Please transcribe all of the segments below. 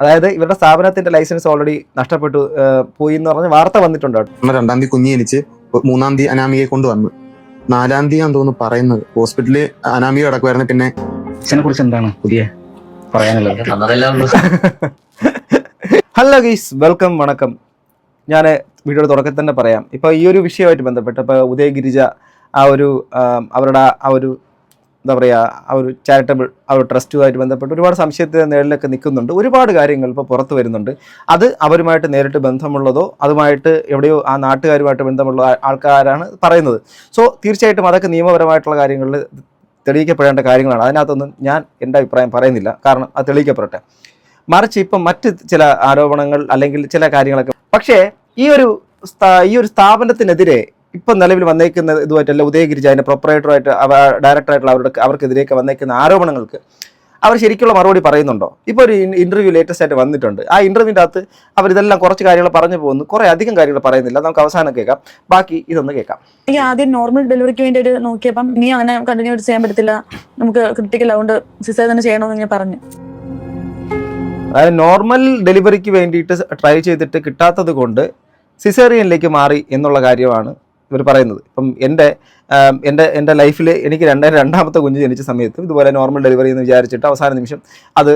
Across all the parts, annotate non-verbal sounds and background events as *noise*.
അതായത് ഇവരുടെ സ്ഥാപനത്തിന്റെ ലൈസൻസ് ഓൾറെഡി നഷ്ടപ്പെട്ടു പോയി എന്ന് പറഞ്ഞ വാർത്ത വന്നിട്ടുണ്ട് രണ്ടാം തീയതി കുഞ്ഞി ജനിച്ച് മൂന്നാം തീയതി അനാമികയെ കൊണ്ടുവന്നു. നാലാം തീയതി ആണെന്ന് തോന്നുന്നു പറയുന്നത്. ഹോസ്പിറ്റലിൽ അനാമിക കിടക്കുമായിരുന്നു പിന്നെ കുറിച്ച് എന്താണ് പുതിയ പറയാനുള്ളത്? ഹലോ ഗീസ് വെൽക്കം വണക്കം. ഞാൻ വീഡിയോയുടെ തുടക്കത്തിൽ തന്നെ പറയാം. ഇപ്പോൾ ഈ ഒരു വിഷയമായിട്ട് ബന്ധപ്പെട്ട് ഇപ്പോൾ ഉദയഗിരിജ ആ ഒരു അവരുടെ ആ ഒരു എന്താ പറയുക ആ ഒരു ചാരിറ്റബിൾ ആ ഒരു ട്രസ്റ്റുമായിട്ട് ബന്ധപ്പെട്ട് ഒരുപാട് സംശയത്തിന് നേരിലൊക്കെ നിൽക്കുന്നുണ്ട്. ഒരുപാട് കാര്യങ്ങൾ ഇപ്പോൾ പുറത്ത് വരുന്നുണ്ട്. അത് അവരുമായിട്ട് നേരിട്ട് ബന്ധമുള്ളതോ അതുമായിട്ട് എവിടെയോ ആ നാട്ടുകാരുമായിട്ട് ബന്ധമുള്ള ആൾക്കാരാണ് പറയുന്നത്. സോ തീർച്ചയായിട്ടും അതൊക്കെ നിയമപരമായിട്ടുള്ള കാര്യങ്ങളിൽ തെളിയിക്കപ്പെടേണ്ട കാര്യങ്ങളാണ്. അതിനകത്തൊന്നും ഞാൻ എന്റെ അഭിപ്രായം പറയുന്നില്ല. കാരണം അത് തെളിയിക്കപ്പെടട്ടെ. മറിച്ച് ഇപ്പം മറ്റ് ചില ആരോപണങ്ങൾ അല്ലെങ്കിൽ ചില കാര്യങ്ങളൊക്കെ പക്ഷേ ഈ ഒരു ഈ ഒരു സ്ഥാപനത്തിനെതിരെ ഇപ്പം നിലവിൽ വന്നേക്കുന്ന ഇതുമായിട്ടല്ല ഉദയഗിരിജ അതിന്റെ പ്രൊപ്പറേറ്ററായിട്ട് അവ ഡയറക്ടറായിട്ടുള്ള അവരുടെ അവർക്കെതിരെയൊക്കെ വന്നേക്കുന്ന ആരോപണങ്ങൾക്ക് അവർ ശരിക്കുള്ള മറുപടി പറയുന്നുണ്ടോ? ഇപ്പോൾ ഒരു ഇന്റർവ്യൂ ലേറ്റസ്റ്റ് ആയിട്ട് വന്നിട്ടുണ്ട്. ആ ഇന്റർവ്യൂവിന്റെ അകത്ത് അവരിതെല്ലാം കുറച്ച് കാര്യങ്ങൾ പറഞ്ഞു പോകുന്നു. കുറേ അധികം കാര്യങ്ങൾ പറയുന്നില്ല. നമുക്ക് അവസാനം കേൾക്കാം. ബാക്കി ഇതൊന്ന് കേൾക്കാം. എനിക്ക് ആദ്യം നോർമൽ ഡെലിവറിക്ക് വേണ്ടി ഒരു നോക്കിയപ്പം ഇനി അങ്ങനെ കണ്ടിന്യൂ ചെയ്യാൻ പറ്റത്തില്ല. നമുക്ക് ക്രിട്ടിക്കൽ അതുകൊണ്ട് സിസേ തന്നെ ചെയ്യണമെന്ന് ഞാൻ പറഞ്ഞു. അതായത് നോർമൽ ഡെലിവറിക്ക് വേണ്ടിയിട്ട് ട്രൈ ചെയ്തിട്ട് കിട്ടാത്തത് കൊണ്ട് സിസേറിയനിലേക്ക് മാറി എന്നുള്ള കാര്യമാണ് ഇവർ പറയുന്നത്. ഇപ്പം എന്റെ എന്റെ എന്റെ ലൈഫിൽ എനിക്ക് രണ്ട് രണ്ടാമത്തെ കുഞ്ഞ് ജനിച്ച സമയത്ത് ഇതുപോലെ നോർമൽ ഡെലിവറി എന്ന് വിചാരിച്ചിട്ട് അവസാന നിമിഷം അത്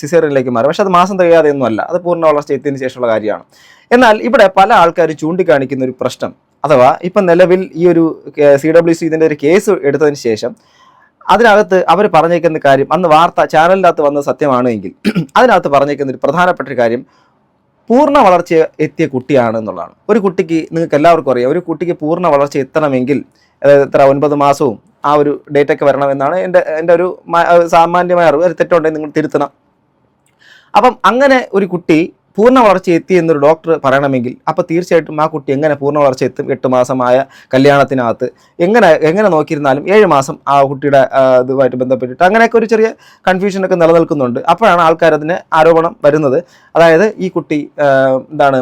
സിസേറിയനിലേക്ക് മാറി. പക്ഷെ അത് മാസം തികയാതെ ഒന്നുമല്ല അത് പൂർണ വളർച്ച എത്തിയതിന് ശേഷമുള്ള കാര്യമാണ്. എന്നാൽ ഇവിടെ പല ആൾക്കാർ ചൂണ്ടിക്കാണിക്കുന്ന ഒരു പ്രശ്നം. അഥവാ ഇപ്പം നിലവിൽ ഈ ഒരു സി ഡബ്ല്യു സി ഇതിന്റെ ഒരു കേസ് എടുത്തതിന് ശേഷം അതിനകത്ത് അവർ പറഞ്ഞേക്കുന്ന കാര്യം അന്ന് വാർത്ത ചാനലിനകത്ത് വന്ന സത്യമാണ് എങ്കിൽ അതിനകത്ത് പറഞ്ഞേക്കുന്ന ഒരു പ്രധാനപ്പെട്ട ഒരു കാര്യം പൂർണ വളർച്ച എത്തിയ കുട്ടിയാണ് എന്നുള്ളതാണ്. ഒരു കുട്ടിക്ക് നിങ്ങൾക്ക് എല്ലാവർക്കും അറിയാം. ഒരു കുട്ടിക്ക് പൂർണ വളർച്ച എത്തണമെങ്കിൽ അതായത് എത്ര ഒൻപത് മാസവും ആ ഒരു ഡേറ്റൊക്കെ വരണം എന്നാണ് എന്റെ എന്റെ ഒരു സാമാന്യമായ അറിവ്. തെറ്റുണ്ടെങ്കിൽ നിങ്ങൾ തിരുത്തണം. അപ്പം അങ്ങനെ ഒരു കുട്ടി പൂർണ വളർച്ച എത്തി എന്നൊരു ഡോക്ടർ പറയണമെങ്കിൽ അപ്പോൾ തീർച്ചയായിട്ടും ആ കുട്ടി എങ്ങനെ പൂർണ വളർച്ച എത്തും? എട്ട് മാസമായ കല്യാണത്തിനകത്ത് എങ്ങനെ എങ്ങനെ നോക്കിയിരുന്നാലും ഏഴ് മാസം ആ കുട്ടിയുടെ ഇതുമായിട്ട് ബന്ധപ്പെട്ടിട്ട് അങ്ങനെയൊക്കെ ഒരു ചെറിയ കൺഫ്യൂഷനൊക്കെ നിലനിൽക്കുന്നുണ്ട്. അപ്പോഴാണ് ആൾക്കാർ അതിന് ആരോപണം വരുന്നത്. അതായത് ഈ കുട്ടി എന്താണ്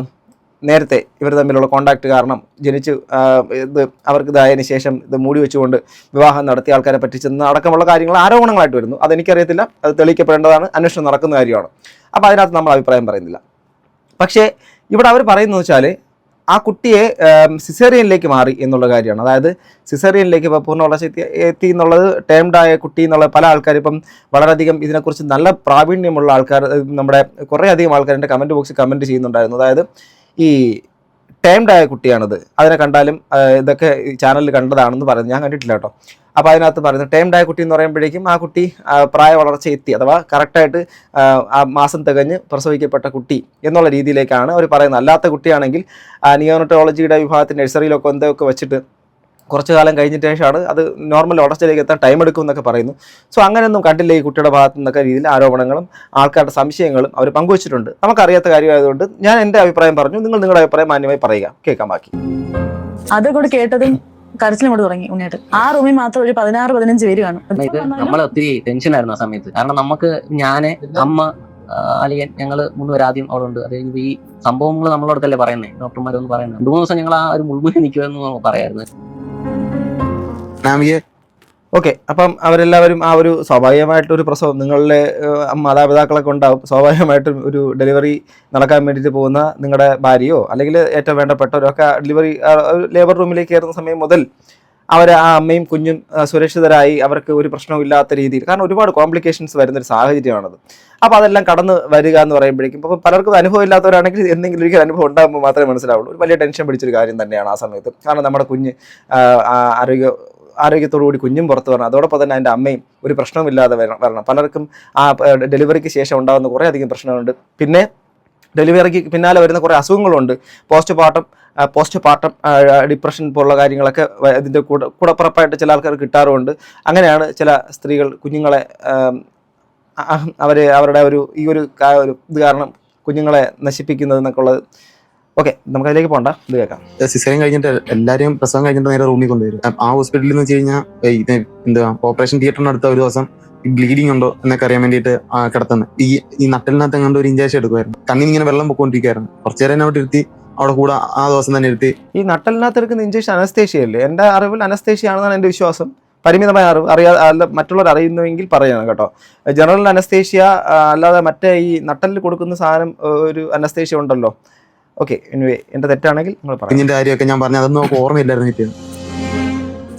നേരത്തെ ഇവർ തമ്മിലുള്ള കോണ്ടാക്ട് കാരണം ജനിച്ച് ഇത് അവർക്ക് ഇതായതിനു ശേഷം ഇത് മൂടി വെച്ചുകൊണ്ട് വിവാഹം നടത്തി ആൾക്കാരെ പറ്റിച്ചെന്ന് അടക്കമുള്ള കാര്യങ്ങൾ ആരോപണങ്ങളായിട്ട് വരുന്നു. അതെനിക്കറിയത്തില്ല. അത് തെളിയിക്കപ്പെടേണ്ടതാണ്. അന്വേഷണം നടക്കുന്ന കാര്യമാണ്. അപ്പോൾ അതിനകത്ത് നമ്മൾ അഭിപ്രായം പറയുന്നില്ല. പക്ഷേ ഇവിടെ അവർ പറയുന്നത് വെച്ചാൽ ആ കുട്ടിയെ സിസേറിയനിലേക്ക് മാറി എന്നുള്ള കാര്യമാണ്. അതായത് സിസേറിയനിലേക്ക് ഇപ്പോൾ പൂർണ വളർച്ച എത്തി എത്തി എന്നുള്ളത് ടേംഡായ കുട്ടി എന്നുള്ള പല ആൾക്കാർ ഇപ്പം വളരെയധികം ഇതിനെക്കുറിച്ച് നല്ല പ്രാവീണ്യമുള്ള ആൾക്കാർ നമ്മുടെ കുറേ അധികം ആൾക്കാർ എന്റെ കമന്റ് ബോക്സിൽ കമന്റ് ചെയ്യുന്നുണ്ടായിരുന്നു. അതായത് ഈ ടേംഡായ കുട്ടിയാണത്. അതിനെ കണ്ടാലും ഇതൊക്കെ ചാനലിൽ കണ്ടതാണെന്ന് പറയുന്നത് ഞാൻ കണ്ടിട്ടില്ല കേട്ടോ. അപ്പോൾ അതിനകത്ത് പറയുന്നത് ടേംഡ് ആയ കുട്ടി എന്ന് പറയുമ്പോഴേക്കും ആ കുട്ടി പ്രായ വളർച്ച എത്തി അഥവാ കറക്റ്റായിട്ട് ആ മാസം തികഞ്ഞ് പ്രസവിക്കപ്പെട്ട കുട്ടി എന്നുള്ള രീതിയിലേക്കാണ് അവർ പറയുന്നത്. അല്ലാത്ത കുട്ടിയാണെങ്കിൽ നിയോണറ്റോളജിയുടെ വിഭാഗത്തിൽ നഴ്സറിയിലൊക്കെ എന്തൊക്കെ വെച്ചിട്ട് കുറച്ച് കാലം കഴിഞ്ഞിട്ട് ശേഷമാണ് അത് നോർമൽ വളർച്ചയിലേക്ക് എത്താൻ ടൈം എടുക്കും എന്നൊക്കെ പറയുന്നു. സോ അങ്ങനെയൊന്നും കണ്ടില്ല ഈ കുട്ടിയുടെ ഭാഗത്തു നിന്നൊക്കെ രീതിയിൽ ആരോപണങ്ങളും ആൾക്കാരുടെ സംശയങ്ങളും അവർ പങ്കുവച്ചിട്ടുണ്ട്. നമുക്കറിയാത്ത കാര്യമായതുകൊണ്ട് ഞാൻ എന്റെ അഭിപ്രായം പറഞ്ഞു. നിങ്ങൾ നിങ്ങളുടെ അഭിപ്രായം മാന്യമായി പറയുക. കേൾക്കാൻ ബാക്കി. അത് കൂടെ കേട്ടതും കരച്ചിലും കൂടെ തുടങ്ങി ഉണ്ണിയായിട്ട് ആ റൂമിൽ മാത്രം ഒരു പതിനാറ് പതിനഞ്ച് പേര് കാണും. ഇത് നമ്മൾ ഒത്തിരി ടെൻഷനായിരുന്നു ആ സമയത്ത്. കാരണം നമുക്ക് ഞാൻ അമ്മ അലിയൻ ഞങ്ങൾ ഞങ്ങൾ മൂന്നുപേര് ആദ്യം അവിടെ ഉണ്ട്. അത് ഈ സംഭവങ്ങൾ നമ്മളോടത്തല്ലേ പറയുന്നത് ഡോക്ടർമാരൊന്നും പറയുന്നത് രണ്ടു മൂന്ന് ദിവസം ഞങ്ങൾ ആ ഒരു മുൾമുറി നിൽക്കുമെന്ന് പറയായിരുന്നു. ഓക്കെ അപ്പം അവരെല്ലാവരും ആ ഒരു സ്വാഭാവികമായിട്ടൊരു പ്രസവം നിങ്ങളുടെ മാതാപിതാക്കളൊക്കെ ഉണ്ടാവും സ്വാഭാവികമായിട്ടും ഒരു ഡെലിവറി നടക്കാൻ വേണ്ടിയിട്ട് പോകുന്ന നിങ്ങളുടെ ഭാര്യയോ അല്ലെങ്കിൽ ഏറ്റവും വേണ്ടപ്പെട്ടവരോ ഒക്കെ ഡെലിവറി ലേബർ റൂമിലേക്ക് കയറുന്ന സമയം മുതൽ അവർ ആ അമ്മയും കുഞ്ഞും സുരക്ഷിതരായി അവർക്ക് ഒരു പ്രശ്നവും ഇല്ലാത്ത രീതിയിൽ കാരണം ഒരുപാട് കോംപ്ലിക്കേഷൻസ് വരുന്നൊരു സാഹചര്യമാണത്. അപ്പോൾ അതെല്ലാം കടന്ന് വരിക എന്ന് പറയുമ്പോഴേക്കും അപ്പോൾ പലർക്കും അനുഭവം ഇല്ലാത്തവരാണെങ്കിൽ എന്തെങ്കിലും ഒരു അനുഭവം ഉണ്ടാകുമ്പോൾ മാത്രമേ മനസ്സിലാവുള്ളൂ. ഒരു വലിയ ടെൻഷൻ പിടിച്ചൊരു കാര്യം തന്നെയാണ് ആ സമയത്ത്. കാരണം നമ്മുടെ കുഞ്ഞ് ആരോഗ്യ ആരോഗ്യത്തോടുകൂടി കുഞ്ഞും പുറത്ത് വരണം. അതോടൊപ്പം തന്നെ അതിന്റെ അമ്മയും ഒരു പ്രശ്നവുമില്ലാതെ വരണം വരണം. പലർക്കും ആ ഡെലിവറിക്ക് ശേഷം ഉണ്ടാകുന്ന കുറേ അധികം പ്രശ്നങ്ങളുണ്ട്. പിന്നെ ഡെലിവറിക്ക് പിന്നാലെ വരുന്ന കുറേ അസുഖങ്ങളുണ്ട്. Postpartum postpartum depression പോലുള്ള കാര്യങ്ങളൊക്കെ ഇതിന്റെ കൂടെ കൂടപ്പുറപ്പായിട്ട് ചില ആൾക്കാർ കിട്ടാറുമുണ്ട്. അങ്ങനെയാണ് ചില സ്ത്രീകൾ കുഞ്ഞുങ്ങളെ അവർ അവരുടെ ഒരു ഈ ഒരു ഒരു ഇത് കാരണം കുഞ്ഞുങ്ങളെ നശിപ്പിക്കുന്നതെന്നൊക്കെ ഉള്ളത്. ഓക്കെ നമുക്ക് അതിലേക്ക് പോകണ്ട ഇത് കേൾക്കാം. സിസേറിയൻ കഴിഞ്ഞിട്ട് എല്ലാവരും പ്രസവം കഴിഞ്ഞിട്ട് നേരെ റൂമിൽ കൊണ്ടുവരും. ആ ഹോസ്പിറ്റലിൽ എന്ന് വെച്ച് കഴിഞ്ഞാൽ എന്താ ഓപ്പറേഷൻ തിയേറ്ററിന് അടുത്ത ഒരു ദിവസം ബ്ലീഡിംഗ് ഉണ്ടോ എന്നൊക്കെ അറിയാൻ വേണ്ടിയിട്ട് കിടത്തുന്നത് ഈ ഈ നട്ടലിനകത്ത് എങ്ങാണ്ട് ഒരു ഇഞ്ചക്ഷൻ എടുക്കുമായിരുന്നു കണ്ണിന് ഇങ്ങനെ വെള്ളം പൊക്കോണ്ടിരിക്കുവായിരുന്നു. കുറച്ചു നേരം അവിടെ ഇരുത്തി അവിടെ കൂടെ ആ ദിവസം തന്നെ ഇരുത്തി. ഈ നട്ടലിനകത്ത് എടുക്കുന്ന ഇഞ്ചേഷൻ അനസ്തേഷ്യ അല്ലേ? എന്റെ അറിവിൽ അനസ്തേഷ്യ ആണെന്നാണ് എന്റെ വിശ്വാസം. പരിമിതമായ അറിവ് അറിയാ അല്ല മറ്റുള്ളവർ അറിയുന്നുവെങ്കിൽ പറയണം കേട്ടോ. ജനറൽ അനസ്തേഷ്യ അല്ലാതെ മറ്റേ ഈ നട്ടലിൽ കൊടുക്കുന്ന സാധനം ഒരു അനസ്തേഷ്യ ഉണ്ടല്ലോ. ഓക്കെ എനിവേ എന്റെ തെറ്റാണെങ്കിൽ നിങ്ങൾ പറയാം. കുഞ്ഞിന്റെ കാര്യമൊക്കെ ഞാൻ പറഞ്ഞു അതൊന്നും നമുക്ക് ഓർമ്മയില്ലായിരുന്നു ഇപ്പം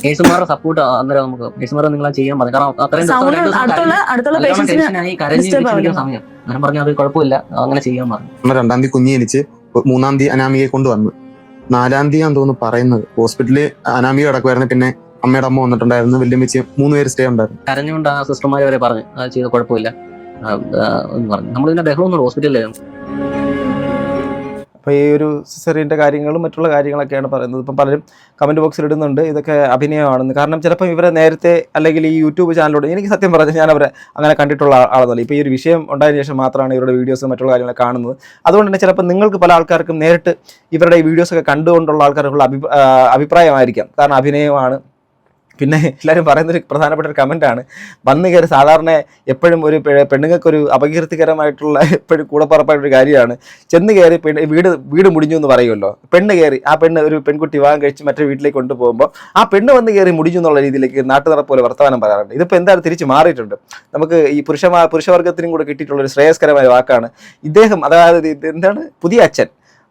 നേഴ്സുമാരുടെ സപ്പോർട്ട് അന്നേരം നമുക്ക് നേഴ്സുമാരെ നിങ്ങൾ ചെയ്യാൻ പറഞ്ഞു കാരണം അത്രയും ദിവസം രണ്ട് ദിവസം അടുത്തുള്ള കരഞ്ഞ് അടുത്തുള്ള നല്ലോണം കരഞ്ഞ് disturb വിളിച്ചിരിക്കുന്ന ആവില്ല. സമയം. ഞാൻ പറഞ്ഞു അത് കുഴപ്പമില്ല. അങ്ങനെ ചെയ്യാൻ പറഞ്ഞു. നമ്മൾ രണ്ടാം തീയതി കുഞ്ഞ് ജനിച്ച് മൂന്നാം തീയതി അനാമികയെ കൊണ്ടുവന്നു. നാലാം തീയതി ആണെന്ന് തോന്നുന്നു പറയുന്നത്. ഹോസ്പിറ്റലിൽ അനാമിക കിടക്കുമായിരുന്നു പിന്നെ അമ്മയുടെ അമ്മ വന്നിട്ടുണ്ടായിരുന്നു. വല്യമ്മച്ച് മൂന്ന് പേര് സ്റ്റേ ഉണ്ടായിരുന്നു. കരഞ്ഞുകൊണ്ട് ആ സിസ്റ്റർമാർ വരെ പറഞ്ഞു അത് ചെയ്ത് കുഴപ്പമില്ല. ആ, ആ, എന്ന് പറഞ്ഞു. നമ്മൾ ഇതിന്റെ ബഹളമൊന്നും ഹോസ്പിറ്റലിലായിരുന്നു. അപ്പോൾ ഈ ഒരു സിസറിന്റെ കാര്യങ്ങളും മറ്റുള്ള കാര്യങ്ങളൊക്കെയാണ് പറയുന്നത്. ഇപ്പം പലരും കമന്റ് ബോക്സിൽ ഇടുന്നുണ്ട്. ഇതൊക്കെ അഭിനയമാണെന്ന്. കാരണം ചിലപ്പം ഇവരെ നേരത്തെ അല്ലെങ്കിൽ ഈ യൂട്യൂബ് ചാനലിലൂടെ എനിക്ക് സത്യം പറഞ്ഞാൽ ഞാൻ അവരെ അങ്ങനെ കണ്ടിട്ടുള്ള ആളെന്നല്ല. ഇപ്പോൾ ഈ ഒരു വിഷയം ഉണ്ടായതിനു ശേഷം മാത്രമാണ് ഇവരുടെ വീഡിയോസ് മറ്റുള്ള കാര്യങ്ങൾ കാണുന്നത്. അതുകൊണ്ട് തന്നെ ചിലപ്പോൾ നിങ്ങൾക്ക് പല ആൾക്കാർക്കും നേരിട്ട് ഇവരുടെ ഈ വീഡിയോസൊക്കെ കണ്ടുകൊണ്ടുള്ള ആൾക്കാർക്കുള്ള അഭി അഭിപ്രായമായിരിക്കാം. കാരണം അഭിനയമാണ് പിന്നെ എല്ലാവരും പറയുന്നൊരു പ്രധാനപ്പെട്ട ഒരു കമന്റാണ് വന്നു കയറി സാധാരണ എപ്പോഴും ഒരു പെണ്ണുങ്ങൾക്ക് ഒരു അപകീർത്തികരമായിട്ടുള്ള *laughs* എപ്പോഴും കൂടപ്പറപ്പായിട്ടൊരു കാര്യമാണ്. ചെന്ന് കയറി പെണ്ണ് വീട് വീട് മുടിഞ്ഞു എന്ന് പറയുമല്ലോ. പെണ്ണ് കയറി ആ പെണ്ണ് ഒരു പെൺകുട്ടി വിവാഹം കഴിച്ച് മറ്റൊരു വീട്ടിലേക്ക് കൊണ്ടുപോകുമ്പോൾ ആ പെണ്ണ് വന്ന് കയറി മുടിഞ്ഞു എന്നുള്ള രീതിയിലേക്ക് നാട്ടു പോലെ വർത്തമാനം പറയാറുണ്ട്. ഇതിപ്പോൾ എന്തായാലും തിരിച്ച് മാറിയിട്ടുണ്ട്. നമുക്ക് ഈ പുരുഷ പുരുഷവർഗത്തിനും കൂടെ കിട്ടിയിട്ടുള്ള ഒരു ശ്രേയസ്കരമായ വാക്കാണ്. ഇദ്ദേഹം അതായത് എന്താണ്? പുതിയ അച്ഛൻ.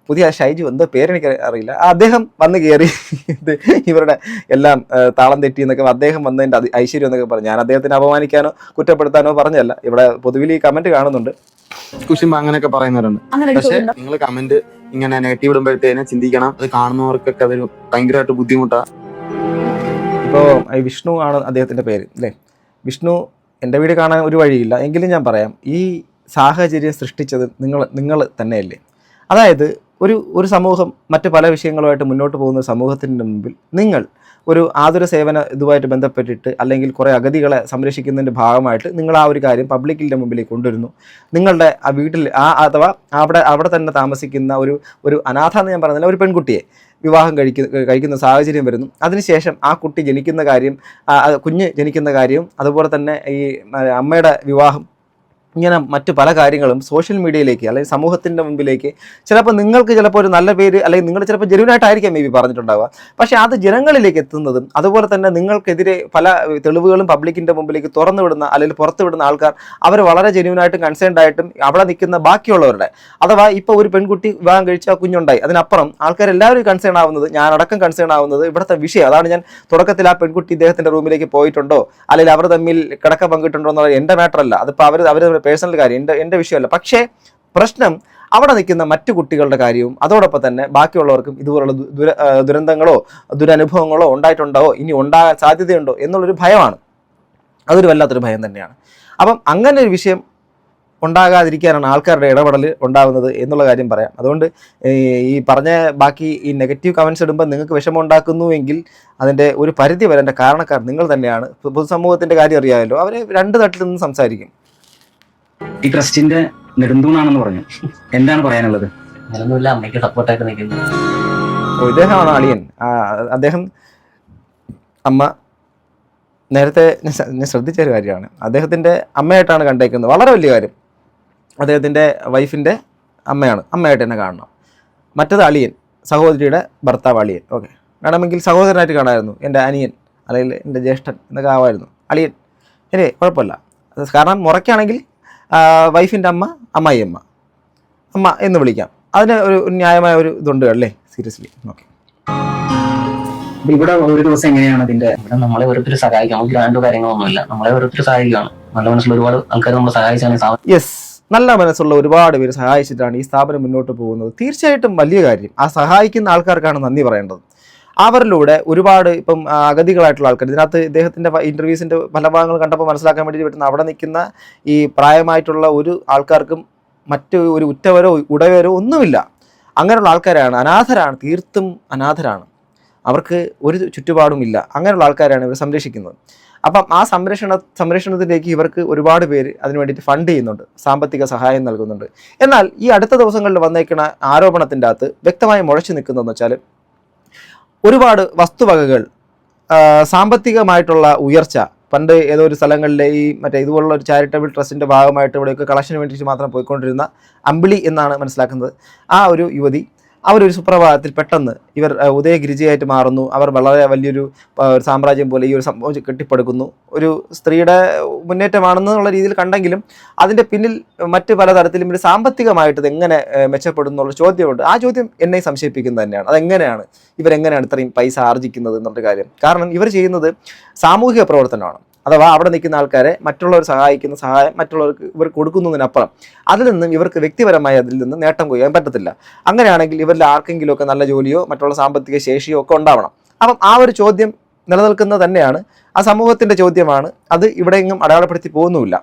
പുതിയ ഷൈജു എന്തോ പേരെനിക്ക് അറിയില്ല. അദ്ദേഹം വന്ന് കയറി ഇത് ഇവരുടെ എല്ലാം താളം തെറ്റി എന്നൊക്കെ അദ്ദേഹം വന്നതിന്റെ ഐശ്വര്യം എന്നൊക്കെ പറഞ്ഞു. ഞാൻ അദ്ദേഹത്തിനെ അപമാനിക്കാനോ കുറ്റപ്പെടുത്താനോ പറഞ്ഞല്ല. ഇവിടെ പൊതുവിൽ ഈ കമന്റ് കാണുന്നുണ്ട്. കുശുമ്പ അങ്ങനെയൊക്കെ പറയുന്നവരുണ്ട്. പക്ഷെ നിങ്ങൾ കമന്റ് ഇങ്ങനെ നെഗറ്റീവ് ഇടുമ്പോഴത്തേനെ ചിന്തിക്കണം. അത് കാണുന്നവർക്കൊക്കെ അതൊരു ഭയങ്കരമായിട്ട് ബുദ്ധിമുട്ടാണ് ഇപ്പോൾ വിഷ്ണു ആണ് അദ്ദേഹത്തിന്റെ പേര് അല്ലേ? വിഷ്ണു എന്റെ വീട് കാണാൻ ഒരു വഴിയില്ല. എങ്കിലും ഞാൻ പറയാം ഈ സാഹചര്യം സൃഷ്ടിച്ചത് നിങ്ങൾ നിങ്ങൾ തന്നെയല്ലേ? അതായത് ഒരു ഒരു സമൂഹം മറ്റ് പല വിഷയങ്ങളുമായിട്ട് മുന്നോട്ട് പോകുന്ന സമൂഹത്തിന്റെ മുമ്പിൽ നിങ്ങൾ ഒരു ആതുര സേവന ഇതുമായിട്ട് ബന്ധപ്പെട്ടിട്ട് അല്ലെങ്കിൽ കുറേ അഗതികളെ സംരക്ഷിക്കുന്നതിന്റെ ഭാഗമായിട്ട് നിങ്ങൾ ആ ഒരു കാര്യം പബ്ലിക്കിന്റെ മുമ്പിലേക്ക് കൊണ്ടുവരുന്നു. നിങ്ങളുടെ ആ വീട്ടിൽ ആ അഥവാ അവിടെ അവിടെ തന്നെ താമസിക്കുന്ന ഒരു ഒരു അനാഥ എന്ന് ഞാൻ പറഞ്ഞില്ല ഒരു പെൺകുട്ടിയെ വിവാഹം കഴിക്കുന്ന കഴിക്കുന്ന സാഹചര്യം വരുന്നു. അതിനുശേഷം ആ കുട്ടി ജനിക്കുന്ന കാര്യം കുഞ്ഞ് ജനിക്കുന്ന കാര്യവും അതുപോലെ തന്നെ ഈ അമ്മയുടെ വിവാഹം ഇങ്ങനെ മറ്റ് പല കാര്യങ്ങളും സോഷ്യൽ മീഡിയയിലേക്ക് അല്ലെങ്കിൽ സമൂഹത്തിന്റെ മുമ്പിലേക്ക് ചിലപ്പോൾ നിങ്ങൾക്ക് ചിലപ്പോൾ ഒരു നല്ല പേര് അല്ലെങ്കിൽ നിങ്ങൾ ചിലപ്പോൾ ജെനുവിനായിട്ടായിരിക്കാം മേ ബി പറഞ്ഞിട്ടുണ്ടാവുക. പക്ഷേ അത് ജനങ്ങളിലേക്ക് എത്തുന്നതും അതുപോലെ തന്നെ നിങ്ങൾക്കെതിരെ പല തെളിവുകളും പബ്ലിക്കിന്റെ മുമ്പിലേക്ക് തുറന്നു വിടുന്ന അല്ലെങ്കിൽ പുറത്തു വിടുന്ന ആൾക്കാർ അവർ വളരെ ജെനുവിനായിട്ടും കൺസേൺഡ് ആയിട്ടും അവിടെ നിൽക്കുന്ന ബാക്കിയുള്ളവരുടെ അഥവാ ഇപ്പോൾ ഒരു പെൺകുട്ടി വിവാഹം കഴിച്ച കുഞ്ഞുണ്ടായി. അതിനപ്പുറം ആൾക്കാരെല്ലാവരും കൺസേൺ ആവുന്നത് ഞാൻ അടക്കം കൺസേൺ ആവുന്നത് ഇവിടുത്തെ വിഷയം. അതാണ് ഞാൻ തുടക്കത്തിൽ ആ പെൺകുട്ടി ഇദ്ദേഹത്തിന്റെ റൂമിലേക്ക് പോയിട്ടുണ്ടോ? അല്ലെങ്കിൽ അവർ തമ്മിൽ കിടക്ക പങ്കിട്ടുണ്ടോ എന്നുള്ള എന്റെ മാറ്റർ അല്ല. അതിപ്പോൾ അവർ അവർ പേഴ്സണൽ കാര്യം എന്റെ എന്റെ വിഷയമല്ല. പക്ഷേ പ്രശ്നം അവിടെ നിൽക്കുന്ന മറ്റു കുട്ടികളുടെ കാര്യവും അതോടൊപ്പം തന്നെ ബാക്കിയുള്ളവർക്കും ഇതുപോലുള്ള ദുര ദുരന്തങ്ങളോ ദുരനുഭവങ്ങളോ ഉണ്ടായിട്ടുണ്ടാവോ ഇനി ഉണ്ടാകാൻ സാധ്യതയുണ്ടോ എന്നുള്ളൊരു ഭയമാണ്. അതൊരു വല്ലാത്തൊരു ഭയം തന്നെയാണ്. അപ്പം അങ്ങനെ ഒരു വിഷയം ഉണ്ടാകാതിരിക്കാനാണ് ആൾക്കാരുടെ ഇടപെടൽ ഉണ്ടാകുന്നത് എന്നുള്ള കാര്യം പറയാം. അതുകൊണ്ട് ഈ പറഞ്ഞ ബാക്കി ഈ നെഗറ്റീവ് കമൻസ് ഇടുമ്പോൾ നിങ്ങൾക്ക് വിഷമം ഉണ്ടാക്കുന്നുവെങ്കിൽ അതിന്റെ ഒരു പരിധി വരേണ്ട കാരണക്കാർ നിങ്ങൾ തന്നെയാണ്. പൊതുസമൂഹത്തിന്റെ കാര്യം അറിയാമല്ലോ. അവർ രണ്ട് തട്ടിൽ നിന്ന് സംസാരിക്കും. ഈ ട്രസ്റ്റിന്റെ നെടുന്തൂണാണെന്ന് പറഞ്ഞു. എന്താണ് പറയാനുള്ളത്? അങ്ങനൊന്നുമില്ല അമ്മയ്ക്ക് സപ്പോർട്ടായിട്ട് നിൽക്കുന്നു. ഓ, ഇദ്ദേഹമാണ് അളിയൻ. ആ, അദ്ദേഹം അമ്മ നേരത്തെ ഞാൻ ശ്ര- ഞാൻ ശ്രദ്ധിച്ച ഒരു കാര്യമാണ്. അദ്ദേഹത്തിന്റെ അമ്മയായിട്ടാണ് കണ്ടേക്കുന്നത്. വളരെ വലിയ കാര്യം. അദ്ദേഹത്തിന്റെ വൈഫിന്റെ അമ്മയാണ്. അമ്മയായിട്ട് തന്നെ കാണണം. മറ്റത് അളിയൻ. സഹോദരിയുടെ ഭർത്താവ് അളിയൻ. ഓക്കെ വേണമെങ്കിൽ സഹോദരനായിട്ട് കാണാമായിരുന്നു. എന്റെ അനിയൻ അല്ലെങ്കിൽ എന്റെ ജ്യേഷ്ഠൻ എന്നൊക്കെ ആവായിരുന്നു അളിയൻ. ശരി കുഴപ്പമില്ല. അത് കാരണം മുറയ്ക്കാണെങ്കിൽ വൈഫിന്റെ അമ്മ അമ്മായിയമ്മ. അമ്മ എന്ന് വിളിക്കാം. അതിന് ഒരു ന്യായമായ ഒരു ഇതുണ്ട് അല്ലേ? സീരിയസ്ലി ഓക്കെ ഇവിടെ ഒരു ദിവസം എങ്ങനെയാണ് അതിന്റെ ഇവിടെ നമ്മളെ ഓരോരുത്തർ സഹായിക്കാം നമുക്ക് ഗ്രാൻഡോ കാര്യങ്ങളൊന്നുമില്ല. നമ്മളെ ഓരോരുത്തർ സഹായിക്കുകയാണ്. നല്ല മനസ്സിലുള്ള ഒരുപാട് ആൾക്കാർ നമ്മൾ സഹായിച്ചാണ് യെസ് നല്ല മനസ്സുള്ള ഒരുപാട് പേര് സഹായിച്ചിട്ടാണ് ഈ സ്ഥാപനം മുന്നോട്ട് പോകുന്നത്. തീർച്ചയായിട്ടും വലിയ കാര്യം. ആ സഹായിക്കുന്ന ആൾക്കാർക്കാണ് നന്ദി പറയേണ്ടത്. അവരിലൂടെ ഒരുപാട് ഇപ്പം അഗതികളായിട്ടുള്ള ആൾക്കാർ. ഇതിനകത്ത് ഇദ്ദേഹത്തിന്റെ ഇന്റർവ്യൂസിന്റെ പല ഭാഗങ്ങൾ കണ്ടപ്പോൾ മനസ്സിലാക്കാൻ വേണ്ടി പറ്റുന്ന അവിടെ നിൽക്കുന്ന ഈ പ്രായമായിട്ടുള്ള ഒരു ആൾക്കാർക്കും മറ്റു ഒരു ഉറ്റവരോ ഉടയവരോ ഒന്നുമില്ല. അങ്ങനെയുള്ള ആൾക്കാരാണ് അനാഥരാണ് തീർത്തും അനാഥരാണ്. അവർക്ക് ഒരു ചുറ്റുപാടും ഇല്ല. അങ്ങനെയുള്ള ആൾക്കാരാണ് ഇവർ സംരക്ഷിക്കുന്നത്. അപ്പം ആ സംരക്ഷണ സംരക്ഷണത്തിലേക്ക് ഇവർക്ക് ഒരുപാട് പേര് അതിന് വേണ്ടിയിട്ട് ഫണ്ട് ചെയ്യുന്നുണ്ട്. സാമ്പത്തിക സഹായം നൽകുന്നുണ്ട്. എന്നാൽ ഈ അടുത്ത ദിവസങ്ങളിൽ വന്നേക്കുന്ന ആരോപണത്തിന്റെ അകത്ത് വ്യക്തമായി മുഴച്ചു നിൽക്കുന്നതെന്ന് വെച്ചാൽ ഒരുപാട് വസ്തുവകകൾ സാമ്പത്തികമായിട്ടുള്ള ഉയർച്ച പണ്ട് ഏതോ ഒരു സ്ഥലങ്ങളിലെ ഈ മറ്റേ ഇതുപോലുള്ള ഒരു ചാരിറ്റബിൾ ട്രസ്റ്റിന്റെ ഭാഗമായിട്ട് ഇവിടെയൊക്കെ കളക്ഷന് വേണ്ടിയിട്ട് മാത്രം പോയിക്കൊണ്ടിരുന്ന അമ്പിളി എന്നാണ് മനസ്സിലാക്കുന്നത്. ആ ഒരു യുവതി അവരൊരു സുപ്രഭാതത്തിൽ പെട്ടെന്ന് ഇവർ ഉദയഗിരിജയായിട്ട് മാറുന്നു. അവർ വളരെ വലിയൊരു സാമ്രാജ്യം പോലെ ഈ ഒരു സംഭവം കെട്ടിപ്പടുക്കുന്നു. ഒരു സ്ത്രീയുടെ മുന്നേറ്റമാണെന്നുള്ള രീതിയിൽ കണ്ടെങ്കിലും അതിന്റെ പിന്നിൽ മറ്റ് പലതരത്തിലും ഒരു സാമ്പത്തികമായിട്ട് ഇത് എങ്ങനെ മെച്ചപ്പെടുന്നു എന്നുള്ള ചോദ്യമുണ്ട്. ആ ചോദ്യം എന്നെ സംശയിപ്പിക്കുന്നത് തന്നെയാണ്. അതെങ്ങനെയാണ് ഇവരെങ്ങനെയാണ് ഇത്രയും പൈസ ആർജിക്കുന്നത് എന്നുള്ള കാര്യം. കാരണം ഇവർ ചെയ്യുന്നത് സാമൂഹിക പ്രവർത്തനമാണ്. അഥവാ അവിടെ നിൽക്കുന്ന ആൾക്കാരെ മറ്റുള്ളവർ സഹായിക്കുന്ന സഹായം മറ്റുള്ളവർക്ക് ഇവർ കൊടുക്കുന്നതിനപ്പുറം അതിൽ നിന്നും ഇവർക്ക് വ്യക്തിപരമായി അതിൽ നിന്ന് നേട്ടം കൊയ്യാൻ പറ്റത്തില്ല. അങ്ങനെയാണെങ്കിൽ ഇവരിൽ ആർക്കെങ്കിലുമൊക്കെ നല്ല ജോലിയോ മറ്റുള്ള സാമ്പത്തിക ശേഷിയോ ഒക്കെ ഉണ്ടാവണം. അപ്പം ആ ഒരു ചോദ്യം നിലനിൽക്കുന്നത് തന്നെയാണ്. ആ സമൂഹത്തിന്റെ ചോദ്യമാണ്. അത് ഇവിടെ എങ്ങും അടയാളപ്പെടുത്തി പോകുന്നുമില്ല.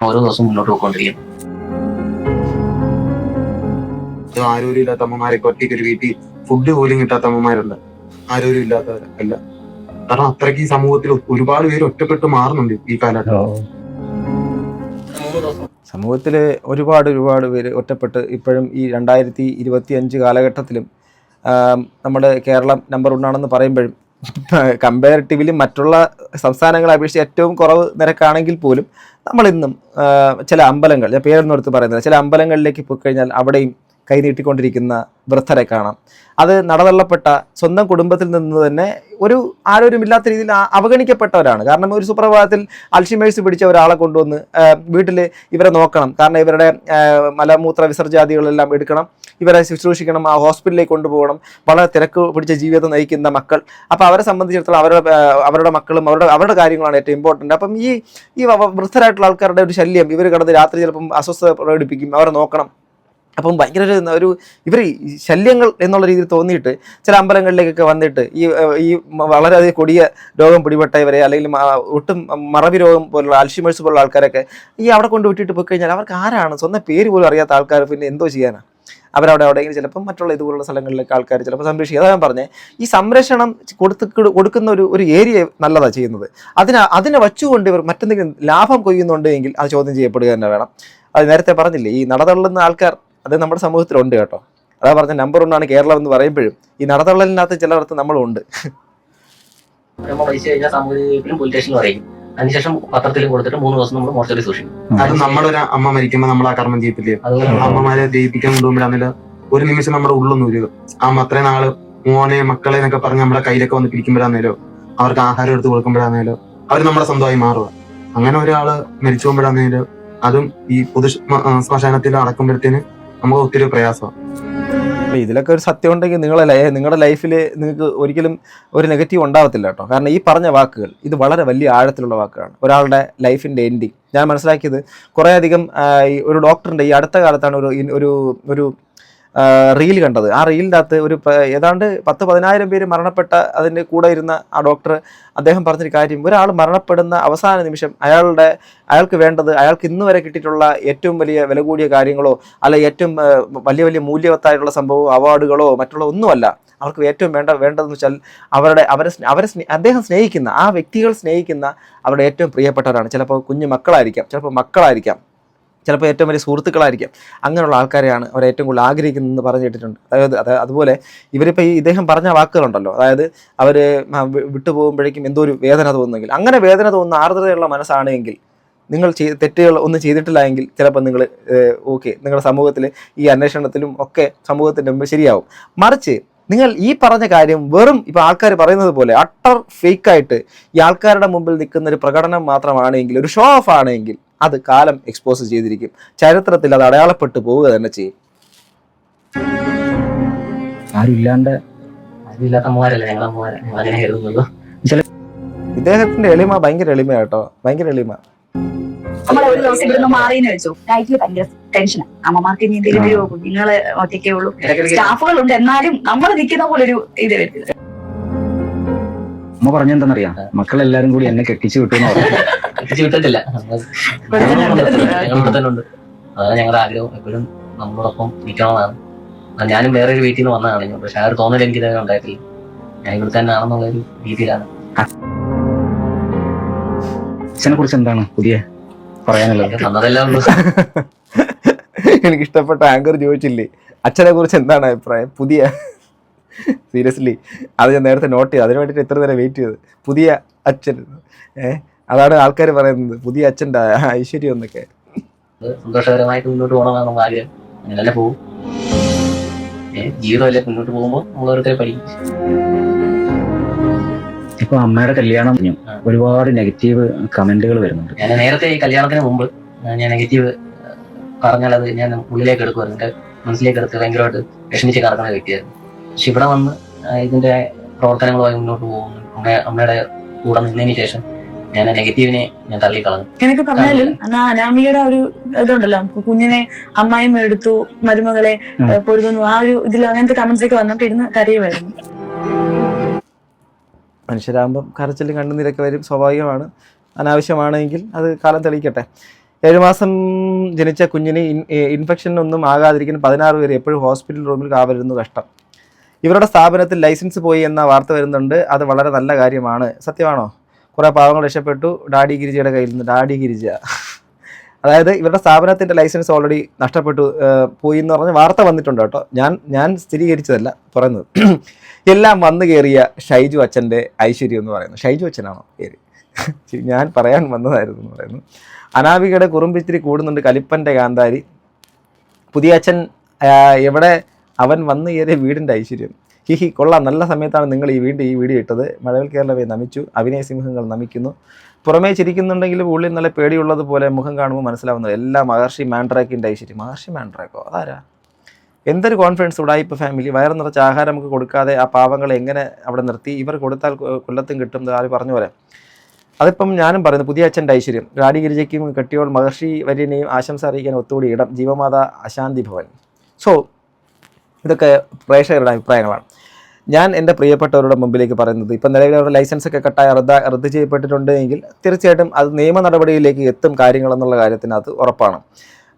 ഓരോ ദിവസം മുന്നോട്ട് പോയിക്കൊണ്ടിരിക്കും ആരോഗ്യം ഇല്ലാത്ത അമ്മമാരൊക്കെ ഒറ്റയ്ക്ക് ഒരു വീട്ടിൽ ഫുഡ് പോലും കിട്ടാത്ത അമ്മമാരുണ്ട് അല്ല കാരണം അത്രയ്ക്ക് ഈ സമൂഹത്തിൽ ഒരുപാട് പേര് ഒറ്റപ്പെട്ട് മാറുന്നുണ്ട് ഈ കാലഘട്ടം. സമൂഹത്തിൽ ഒരുപാട് ഒരുപാട് പേര് ഒറ്റപ്പെട്ട് ഇപ്പോഴും ഈ രണ്ടായിരത്തി ഇരുപത്തി അഞ്ച് കാലഘട്ടത്തിലും നമ്മുടെ കേരളം നമ്പർ ഒന്നാണെന്ന് പറയുമ്പോഴും *laughs* കമ്പാരിറ്റീവ്ലി മറ്റുള്ള സംസ്ഥാനങ്ങളെ അപേക്ഷിച്ച് ഏറ്റവും കുറവ് നിരക്കാണെങ്കിൽ പോലും നമ്മളിന്നും ഇന്നും ചില അമ്പലങ്ങൾ ഞാൻ പേരൊന്നും എടുത്ത് ചില അമ്പലങ്ങളിലേക്ക് പോയി കഴിഞ്ഞാൽ അവിടെയും കൈനീട്ടിക്കൊണ്ടിരിക്കുന്ന വൃദ്ധരെ കാണാം. അത് നടതള്ളപ്പെട്ട സ്വന്തം കുടുംബത്തിൽ നിന്ന് തന്നെ ഒരു ആരോഗ്യമില്ലാത്ത രീതിയിൽ അവഗണിക്കപ്പെട്ടവരാണ്. കാരണം ഒരു സുപ്രഭാതത്തിൽ അൽഷിമേഴ്സ് പിടിച്ച ഒരാളെ കൊണ്ടുവന്ന് വീട്ടിൽ ഇവരെ നോക്കണം. കാരണം ഇവരുടെ മലമൂത്ര വിസർജാദികളെല്ലാം എടുക്കണം. ഇവരെ ശുശ്രൂഷിക്കണം ആ ഹോസ്പിറ്റലിലേക്ക് കൊണ്ടുപോകണം. വളരെ തിരക്ക് പിടിച്ച ജീവിതം നയിക്കുന്ന മക്കൾ. അപ്പോൾ അവരെ സംബന്ധിച്ചിടത്തോളം അവരുടെ അവരുടെ മക്കളും അവരുടെ അവരുടെ കാര്യങ്ങളാണ് ഏറ്റവും ഇമ്പോർട്ടന്റ് അപ്പം ഈ ഈ വൃദ്ധരായിട്ടുള്ള ആൾക്കാരുടെ ഒരു ശല്യം ഇവർ കിടന്ന് രാത്രി ചിലപ്പം അസ്വസ്ഥത പ്രകടിപ്പിക്കും. അവരെ നോക്കണം. അപ്പം ഭയങ്കര ഒരു ഒരു ഇവർ ശല്യങ്ങൾ എന്നുള്ള രീതിയിൽ തോന്നിയിട്ട് ചില അമ്പലങ്ങളിലേക്കൊക്കെ വന്നിട്ട് ഈ ഈ വളരെയധികം കൊടിയ രോഗം പിടിപെട്ട ഇവരെ അല്ലെങ്കിൽ ഒട്ടും മറവി രോഗം പോലുള്ള അൽഷിമേഴ്സ് പോലുള്ള ആൾക്കാരൊക്കെ ഈ അവിടെ കൊണ്ട് വിട്ടിട്ട് പോയി കഴിഞ്ഞാൽ അവർക്ക് ആരാണ്? സ്വന്തം പേര് പോലും അറിയാത്ത ആൾക്കാർ പിന്നെ എന്തോ ചെയ്യാനാണ് അവരവിടെ എവിടെയെങ്കിലും ചിലപ്പം മറ്റുള്ള ഇതുപോലുള്ള സ്ഥലങ്ങളിലേക്ക് ആൾക്കാർ ചിലപ്പോൾ സംരക്ഷിക്കുക അതാണ് പറഞ്ഞത് പറഞ്ഞേ ഈ സംരക്ഷണം കൊടുത്ത് കൊടുക്കുന്ന ഒരു ഒരു ഏരിയ നല്ലതാണ് ചെയ്യുന്നത്. അതിന് അതിനെ വച്ചുകൊണ്ട് ഇവർ മറ്റെന്തെങ്കിലും ലാഭം കൊയ്യുന്നുണ്ടെങ്കിൽ അത് ചോദ്യം ചെയ്യപ്പെടുക തന്നെ വേണം. അത് നേരത്തെ പറഞ്ഞില്ലേ ഈ നടതള്ളുന്ന ആൾക്കാർ അത് നമ്മുടെ സമൂഹത്തിലുണ്ട് കേട്ടോ. അതാ പറഞ്ഞ നമ്പർ ഒന്നാണ് കേരളം എന്ന് പറയുമ്പോഴും ഈ നടതള്ളലിനകത്ത് ചിലയിടത്ത് നമ്മളുണ്ട് പോലീസ് സ്റ്റേഷനിലും പറയും അതിനുശേഷം പത്രത്തിൽ കൊടുത്തിട്ട് മൂന്ന് ദിവസം നമ്മൾ മോർച്ചറി സൂക്ഷിക്കും. അത് നമ്മളൊരു അമ്മ മരിക്കുമ്പോൾ നമ്മൾ ആ കർമ്മം ചെയ്യത്തില്ലേ അമ്മമാരെ ഒരു നിമിഷം നമ്മുടെ ഉള്ളൊന്നും ഉരുക ആ അത്രയും നാൾ മോനെ മക്കളെ എന്നൊക്കെ പറഞ്ഞ് നമ്മുടെ കയ്യിലൊക്കെ വന്ന് പിടിക്കുമ്പോഴാന്നേലോ അവർക്ക് ആഹാരം എടുത്ത് കൊടുക്കുമ്പോഴാന്നേലോ അവർ നമ്മുടെ സ്വന്തമായി മാറുക. അങ്ങനെ ഒരാൾ മരിച്ചു പോകുമ്പോഴാന്നേലോ അതും ഈ പൊതു ശ്മശാനത്തിൽ അടക്കുമ്പോഴത്തേന് നമുക്ക് ഒത്തിരി പ്രയാസമാണ് ഇതിലൊക്കെ ഒരു സത്യം ഉണ്ടെങ്കിൽ നിങ്ങളെ നിങ്ങളുടെ ലൈഫിൽ നിങ്ങൾക്ക് ഒരിക്കലും ഒരു നെഗറ്റീവ് ഉണ്ടാവത്തില്ല കേട്ടോ. കാരണം ഈ പറഞ്ഞ വാക്കുകൾ ഇത് വളരെ വലിയ ആഴത്തിലുള്ള വാക്കുകളാണ്. ഒരാളുടെ ലൈഫിന്റെ എൻഡിങ് ഞാൻ മനസ്സിലാക്കിയത് കുറേയധികം ഒരു ഡോക്ടറിന്റെ ഈ അടുത്ത കാലത്താണ് ഒരു ഒരു ഒരു റീൽ കണ്ടത്. ആ റീലിന്റെ അകത്ത് ഒരു ഏതാണ്ട് പത്ത് പതിനായിരം പേര് മരണപ്പെട്ട അതിന്റെ കൂടെ ഇരുന്ന ആ ഡോക്ടർ അദ്ദേഹം പറഞ്ഞൊരു കാര്യം ഒരാൾ മരണപ്പെടുന്ന അവസാന നിമിഷം അയാളുടെ അയാൾക്ക് വേണ്ടത് അയാൾക്ക് ഇന്ന് വരെ കിട്ടിയിട്ടുള്ള ഏറ്റവും വലിയ വില കൂടിയ കാര്യങ്ങളോ അല്ല ഏറ്റവും വലിയ വലിയ മൂല്യവത്തായിട്ടുള്ള സംഭവമോ അവാർഡുകളോ മറ്റുള്ള ഒന്നുമല്ല. അവർക്ക് ഏറ്റവും വേണ്ട വേണ്ടതെന്ന് വെച്ചാൽ അവരുടെ അവരെ അവരെ അദ്ദേഹം സ്നേഹിക്കുന്ന ആ വ്യക്തികൾ സ്നേഹിക്കുന്ന അവരുടെ ഏറ്റവും പ്രിയപ്പെട്ടവരാണ്. ചിലപ്പോൾ കുഞ്ഞു മക്കളായിരിക്കാം ചിലപ്പോൾ മക്കളായിരിക്കാം. ചിലപ്പോൾ ഏറ്റവും വലിയ സുഹൃത്തുക്കളായിരിക്കും. അങ്ങനെയുള്ള ആൾക്കാരെയാണ് അവർ ഏറ്റവും കൂടുതൽ ആഗ്രഹിക്കുന്നതെന്ന് പറഞ്ഞു കേട്ടിട്ടുണ്ട്. അതായത് അത് അതുപോലെ ഇവരിപ്പോൾ ഈ ഇദ്ദേഹം പറഞ്ഞ വാക്കുകളുണ്ടല്ലോ. അതായത് അവർ വിട്ടുപോകുമ്പോഴേക്കും എന്തോ ഒരു വേദന തോന്നുമെങ്കിൽ അങ്ങനെ വേദന തോന്നുന്ന ആർദ്രതയുള്ള മനസ്സാണെങ്കിൽ നിങ്ങൾ ചെയ് തെറ്റുകൾ ഒന്നും ചെയ്തിട്ടില്ല എങ്കിൽ ചിലപ്പോൾ നിങ്ങൾ ഓക്കെ നിങ്ങളുടെ സമൂഹത്തിൽ ഈ അന്വേഷണത്തിലും ഒക്കെ സമൂഹത്തിന്റെ മുമ്പ് ശരിയാവും. മറിച്ച് നിങ്ങൾ ഈ പറഞ്ഞ കാര്യം വെറും ഇപ്പം ആൾക്കാർ പറയുന്നത് പോലെ അട്ടർ ഫേക്കായിട്ട് ഈ ആൾക്കാരുടെ മുമ്പിൽ നിൽക്കുന്ന ഒരു പ്രകടനം മാത്രമാണെങ്കിൽ ഒരു ഷോ ഓഫ് ആണെങ്കിൽ അത് കാലം എക്സ്പോസ് ചെയ്തിരിക്കും. ചരിത്രത്തിൽ അത് അടയാളപ്പെട്ടു പോവുക തന്നെ ചെയ്യും. അങ്ങനെ കരുതുന്നുള്ളൂ. ഇദ്ദേഹത്തിന്റെ എളിമ ഭയങ്കര എളിമ കേട്ടോ. ഭയങ്കര എളിമ. നമ്മൾ ഒരു ദിവസം ഇവിടുന്ന് മാറിയെന്ന് വെച്ചു നൈറ്റിൽ ഭയങ്കര ടെൻഷനാണ് അമ്മമാർക്ക് ഇനി എന്തെങ്കിലും വരുമോ കുഞ്ഞുങ്ങൾ ഒറ്റയ്ക്കേ ഉള്ളൂ. സ്റ്റാഫുകൾ ഉണ്ട് എന്നാലും നമ്മൾ നിൽക്കുന്ന പോലെ ഒരു ഇത് വരില്ല അമ്മ പറഞ്ഞെന്താന്നറിയാം മക്കളെല്ലാരും കൂടി എന്നെ കെട്ടിച്ചു വിട്ടു *laughs* എത്തിച്ചു വിട്ടിട്ടില്ല. ഞങ്ങൾ തന്നെ ഉണ്ട് അതാണ് ഞങ്ങളുടെ ആഗ്രഹം. എപ്പോഴും നമ്മളോടൊപ്പം നിൽക്കണമെന്നാണ് ഞാനും വേറെ ഒരു വീട്ടിൽ നിന്ന് വന്നതാണ്. ഇങ്ങോട്ട്. പക്ഷെ ആ ഒരു തോന്നൽ എനിക്ക് ഇതുവരെ ഉണ്ടായിട്ടില്ല. ഞാൻ ഇവിടെ തന്നെ ആണെന്നുള്ള ഒരു രീതിയിലാണ്. അച്ഛനെ കുറിച്ച് എന്താണ് പുതിയ പറയാനുള്ളത്? എനിക്ക് തന്നതെല്ലാം എനിക്ക് ഇഷ്ടപ്പെട്ട ആങ്കർ ചോദിച്ചില്ലേ? അച്ഛനെ കുറിച്ച് എന്താണ് അഭിപ്രായം? പുതിയ സീരിയസ്ലി അത് ഞാൻ നേരത്തെ നോട്ട് ചെയ്തു. അതിന് വേണ്ടിയിട്ട് എത്ര നേരം വെയിറ്റ് ചെയ്തു പുതിയ അച്ഛൻ ഏഹ് അതാണ് ആൾക്കാർ പറയുന്നത്. പുതിയ അച്ഛന്റെ ഐശ്വര്യം എന്നൊക്കെ. സന്തോഷകരമായിട്ട് മുന്നോട്ട് പോകണമെന്നാണ് നമ്മൾ ആഗ്രഹം അങ്ങനെ പോകും ജീവിതമല്ലേ മുന്നോട്ട് പോകുമ്പോൾ നമ്മൾ ഓരോരുത്തരെ പഠിക്കും. ഇപ്പൊ അമ്മയുടെ കല്യാണം കഴിഞ്ഞു. ഒരുപാട് നെഗറ്റീവ് കമന്റുകൾ വരുന്നുണ്ട്. ഞാൻ നേരത്തെ ഈ കല്യാണത്തിന് മുമ്പ് ഞാൻ നെഗറ്റീവ് പറഞ്ഞാൽ അത് ഞാൻ ഉള്ളിലേക്ക് എടുക്കുമായിരുന്നു. എന്റെ മനസ്സിലേക്ക് എടുത്ത് ഭയങ്കരമായിട്ട് വിഷമിച്ച് കറക്കുന്ന വ്യക്തിയായിരുന്നു. പക്ഷെ ഇവിടെ വന്ന് ഇതിന്റെ പ്രവർത്തനങ്ങളുമായി മുന്നോട്ട് പോകുന്നു. അമ്മ അമ്മയുടെ കൂടെ നിന്നതിന് ശേഷം ഞാൻ നെഗറ്റീവിനെ ഞാൻ തള്ളിക്കളഞ്ഞു. എനിക്ക് പറഞ്ഞാലും എന്നാ അനാമികയുടെ ഒരു ഇതുണ്ടല്ലോ കുഞ്ഞിനെ അമ്മായി എടുത്തു മരുമകളെ പൊരുതുന്നു. ആ ഒരു ഇതിൽ അങ്ങനത്തെ കമന്റ്സ് ഒക്കെ വന്നിട്ട് ഇരുന്ന് കരയുമായിരുന്നു. മനുഷ്യരാകുമ്പം കരച്ചിലും കണ്ണുനീരൊക്കെ വരും സ്വാഭാവികമാണ്. അനാവശ്യമാണെങ്കിൽ അത് കാലം തെളിയിക്കട്ടെ. ഏഴുമാസം ജനിച്ച കുഞ്ഞിന് ഇൻഫെക്ഷൻ ഒന്നും ആകാതിരിക്കാൻ പതിനാറ് പേര് എപ്പോഴും ഹോസ്പിറ്റൽ റൂമിൽ കാവരുന്നു കഷ്ടം. ഇവരുടെ സ്ഥാപനത്തിൽ ലൈസൻസ് പോയി എന്ന വാർത്ത വരുന്നുണ്ട്. അത് വളരെ നല്ല കാര്യമാണ്. സത്യമാണോ? കുറേ പാവങ്ങൾ രക്ഷപ്പെട്ടു. ഡാഡി ഗിരിജയുടെ കയ്യിൽ നിന്ന്. ഡാഡി ഗിരിജ. അതായത് ഇവരുടെ സ്ഥാപനത്തിന്റെ ലൈസൻസ് ഓൾറെഡി നഷ്ടപ്പെട്ടു. പോയി എന്ന് പറഞ്ഞ വാർത്ത വന്നിട്ടുണ്ട് കേട്ടോ. ഞാൻ ഞാൻ സ്ഥിരീകരിച്ചതല്ല പറയുന്നത്. എല്ലാം വന്നു കയറിയ ഷൈജു അച്ഛന്റെ ഐശ്വര്യം എന്ന് പറയുന്നത്. ഷൈജു അച്ഛനാണോ പേര്? ഞാൻ പറയാൻ വന്നതായിരുന്നു എന്ന് പറയുന്നു. അനാമികയുടെ കുറുമ്പിത്തിരി കൂടുന്നുണ്ട് കലിപ്പന്റെ കാന്താരി. പുതിയ അച്ഛൻ എവിടെ അവൻ വന്നു കയറിയ വീടിന്റെ ഐശ്വര്യം. ഹി ഹി കൊള്ളാം. നല്ല സമയത്താണ് നിങ്ങൾ ഈ വീണ്ടും ഈ വീഡിയോ ഇട്ടത്. മഴവിൽ കേരളവെ നമിച്ചു. അഭിനയ സിംഹങ്ങൾ നമിക്കുന്നു. പുറമേ ചിരിക്കുന്നുണ്ടെങ്കിലും ഉള്ളിൽ നല്ല പേടിയുള്ളതുപോലെ മുഖം കാണുമ്പോൾ മനസ്സിലാവുന്നത് എല്ലാ മഹർഷി മാൻഡ്രാക്കിന്റെ ഐശ്വര്യം. മഹർഷി മാൻഡ്രാക്കോ? അതാരാ? എന്തൊരു കോൺഫിഡൻസ് ഉടായിപ്പ് ഫാമിലി വയറ് നിറച്ച ആഹാരം നമുക്ക് കൊടുക്കാതെ ആ പാവങ്ങളെ എങ്ങനെ അവിടെ നിർത്തി? ഇവർ കൊടുത്താൽ കൊല്ലത്തും കിട്ടും ആര് പറഞ്ഞ പോലെ. അതിപ്പം ഞാനും പറയുന്നു പുതിയ അച്ഛന്റെ ഐശ്വര്യം. ഗാഡി ഗിരിജയ്ക്കും കെട്ടിയോൾ മഹർഷി വര്യനെയും ആശംസ അറിയിക്കാൻ ഒത്തുകൂടി ഇടം ജീവമാതാ അശാന്തി ഭവൻ. സോ ഇതൊക്കെ പ്രേക്ഷകരുടെ അഭിപ്രായങ്ങളാണ്. ഞാൻ എന്റെ പ്രിയപ്പെട്ടവരുടെ മുമ്പിലേക്ക് പറയുന്നത് ഇപ്പം നിലവിൽ അവരുടെ ലൈസൻസ് ഒക്കെ കട്ടായ റദ്ദ റദ്ദ് ചെയ്യപ്പെട്ടിട്ടുണ്ട് എങ്കിൽ തീർച്ചയായിട്ടും അത് നിയമ നടപടിയിലേക്ക് എത്തും കാര്യങ്ങളെന്നുള്ള കാര്യത്തിനകത്ത് ഉറപ്പാണ്.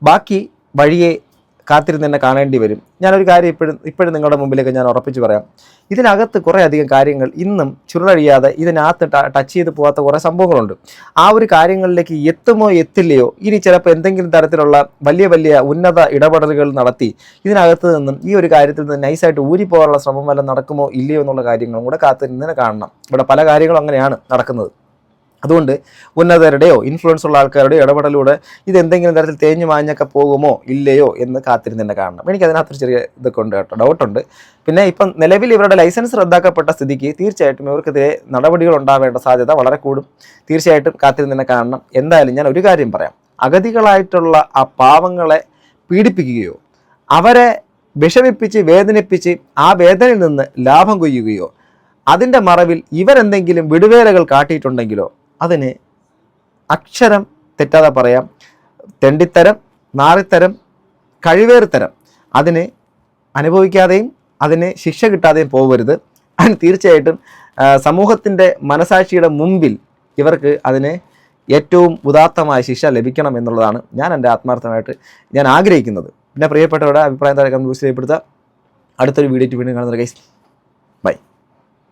ബാക്കി വഴിയെ കാത്തിരുന്ന് തന്നെ കാണേണ്ടി വരും. ഞാനൊരു കാര്യം ഇപ്പോഴും ഇപ്പോഴും നിങ്ങളുടെ മുമ്പിലേക്ക് ഞാൻ ഉറപ്പിച്ച് പറയാം. ഇതിനകത്ത് കുറേ അധികം കാര്യങ്ങൾ ഇന്നും ചുരുളഴിയാതെ ഇതിനകത്ത് ടച്ച് ചെയ്ത് പോകാത്ത കുറേ സംഭവങ്ങളുണ്ട്. ആ ഒരു കാര്യങ്ങളിലേക്ക് എത്തുമോ എത്തില്ലയോ? ഇനി ചിലപ്പോൾ എന്തെങ്കിലും തരത്തിലുള്ള വലിയ വലിയ ഉന്നത ഇടപെടലുകൾ നടത്തി ഇതിനകത്ത് നിന്നും ഈ ഒരു കാര്യത്തിൽ നിന്ന് നൈസായിട്ട് ഊരിപ്പോകാനുള്ള ശ്രമം വല്ലതും നടക്കുമോ ഇല്ലയോ എന്നുള്ള കാര്യങ്ങളും കൂടെ കാത്തിരുന്ന് കാണണം. ഇവിടെ പല കാര്യങ്ങളും അങ്ങനെയാണ് നടക്കുന്നത്. അതുകൊണ്ട് ഉന്നതരുടെയോ ഇൻഫ്ലുവൻസ് ഉള്ള ആൾക്കാരുടെയോ ഇടപെടലൂടെ ഇത് എന്തെങ്കിലും തരത്തിൽ തേഞ്ഞു മാഞ്ഞൊക്കെ പോകുമോ ഇല്ലയോ എന്ന് കാത്തിരുന്ന് തന്നെ കാണണം. എനിക്ക് അതിനകത്തൊരു ചെറിയ ഇതൊക്കെ ഉണ്ട് കേട്ടോ ഡൗട്ടുണ്ട് പിന്നെ ഇപ്പം നിലവിൽ ഇവരുടെ ലൈസൻസ് റദ്ദാക്കപ്പെട്ട സ്ഥിതിക്ക് തീർച്ചയായിട്ടും ഇവർക്കെതിരെ നടപടികൾ ഉണ്ടാവേണ്ട സാധ്യത വളരെ കൂടും. തീർച്ചയായിട്ടും കാത്തിരുന്ന് തന്നെ കാണണം. എന്തായാലും ഞാൻ ഒരു കാര്യം പറയാം. അഗതികളായിട്ടുള്ള ആ പാവങ്ങളെ പീഡിപ്പിക്കുകയോ അവരെ വിഷമിപ്പിച്ച് വേദനിപ്പിച്ച് ആ വേദനയിൽ നിന്ന് ലാഭം കൊയ്യുകയോ അതിന്റെ മറവിൽ ഇവരെന്തെങ്കിലും വിടുവേലകൾ കാട്ടിയിട്ടുണ്ടെങ്കിലോ അതിന് അക്ഷരം തെറ്റാതെ പറയാം. തെണ്ടിത്തരം നാറിത്തരം കഴിവേറിത്തരം. അതിന് അനുഭവിക്കാതെയും അതിന് ശിക്ഷ കിട്ടാതെയും പോകരുത്. അതിന് തീർച്ചയായിട്ടും സമൂഹത്തിന്റെ മനസാക്ഷിയുടെ മുമ്പിൽ ഇവർക്ക് അതിന് ഏറ്റവും ഉദാത്തമായ ശിക്ഷ ലഭിക്കണം എന്നുള്ളതാണ് ഞാൻ എന്റെ ആത്മാർത്ഥമായിട്ട് ഞാൻ ആഗ്രഹിക്കുന്നത്. പിന്നെ പ്രിയപ്പെട്ടവരുടെ അഭിപ്രായം താഴെ കമ്മ്യൂസ് രേഖപ്പെടുത്തുക അടുത്തൊരു വീഡിയോ വീണ്ടും കാണുന്നത് ഗൈസ്